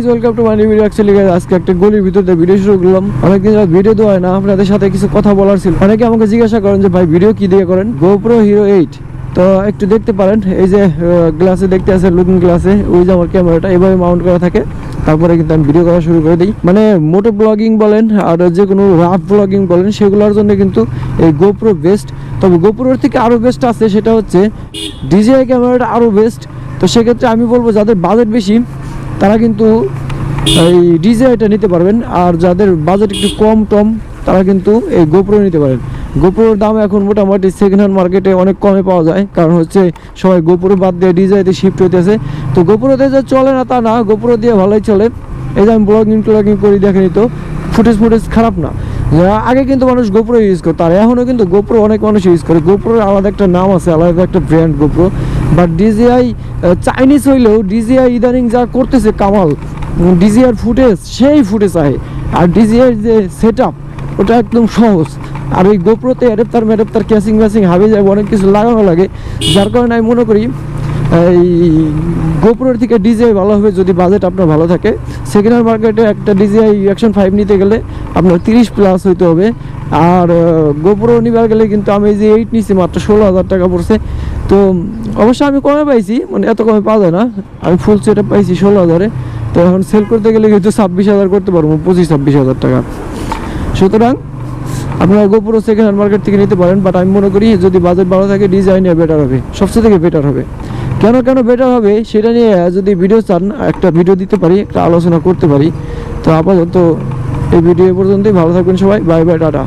Guys welcome to my video actually guys আজকে একটা গলির ভিতর ভিডিও শুরু করলাম। ভিডিও হয় না, আপনাদের সাথে কিছু কথা বলার ছিল। অনেকে আমাকে জিজ্ঞাসা করেন যে, ভাই ভিডিও কি দিয়ে করেন? গোপ্রো হিরো এইট তো একটু দেখতে পারেন, এই যে গ্লাসে দেখতে আছে লুকিং গ্লাসে ওই যে আমার ক্যামেরাটা এভাবে মাউন্ট করা থাকে। তারপরে কিন্তু আমি ভিডিও করা শুরু করে দিই। মানে মোটো ব্লগিং বলেন, আর যে কোনো রাফ ব্লগিং বলেন, সেগুলোর জন্য কিন্তু এই গোপ্রো বেস্ট তবে গোপ্রোর থেকে আরও বেস্ট আছে, সেটা হচ্ছে ডিজিআই ক্যামেরাটা আরও বেস্ট তো সেক্ষেত্রে আমি বলব, যাদের বাজেট বেশি তারা কিন্তু এই ডিজিআইটা নিতে পারবেন, আর যাদের বাজেট একটু কম টম, তারা কিন্তু এই গোপ্রো নিতে পারেন। গোপ্রোর দাম এখন মোটামুটি সেকেন্ড হ্যান্ড মার্কেটে অনেক কমে পাওয়া যায়, কারণ হচ্ছে সবাই গোপ্রো বাদ দিয়ে ডিজিআইতে শিফট হইতেছে। তো গোপ্রোতে যে চলে না তা না গোপ্রো দিয়ে ভালোই চলে। এই যে আমি ব্লগিং ট্লগিং করি, দেখেনি তো ফুটেজ ফুটেজ খারাপ না। আগে কিন্তু মানুষ গোপ্রো ইউজ করতো, আর এখনও কিন্তু গোপ্রো অনেক মানুষ ইউজ করে। গোপ্রোর আলাদা একটা নাম আছে, আলাদা একটা brand GoPro but DJI Chinese হইলেও ডিজিআই ইদানিং যা করতেছে কামাল ডিজিআর ফুটেজ সেই ফুটেজ আহে। আর ডিজিআই যে সেট ওটা একদম সহজ। আর ওই গোপ্রোতে অ্যাডাপ্টার ম্যাডাপ্টার ক্যাসিং ম্যাসিং হাবি যায়, অনেক কিছু লাগানো লাগে। যার কারণে আমি মনে করি, এই গোপ্রোর থেকে ডিজিআই ভালো হবে যদি বাজেট আপনার ভালো থাকে। সেকেন্ড হ্যান্ড মার্কেটে একটা ডিজিআই অ্যাকশন ফাইভ নিতে গেলে আপনার তিরিশ প্লাস হইতে হবে। আর গোপ্রো নিবার গেলে কিন্তু আমি যে এইট নিছি, মাত্র ষোলো হাজার টাকা পড়ছে। তো অবশ্য আমি কমে পাইছি মানে এত কমে পাওয়া যায় না। আমি ফুল সেটা পাইছি ষোলো হাজারে। তো এখন সেল করতে গেলে কিন্তু ছাব্বিশ হাজার করতে পারব, পঁচিশ, ছাব্বিশ হাজার টাকা। সুতরাং আপনারা গোপুরো সেকেন্ড হ্যান্ড মার্কেট থেকে নিতে পারেন বাট আমি মনে করি যদি বাজেট ভালো থাকে ডিজাইনে বেটার হবে। সবচেয়ে থেকে বেটার হবে। কেন কেন বেটার হবে, সেটা নিয়ে যদি ভিডিও চান, একটা ভিডিও দিতে পারি, একটা আলোচনা করতে পারি। তো আপাতত এই ভিডিও পর্যন্তই, ভালো থাকবেন সবাই বাই বাই টাটা।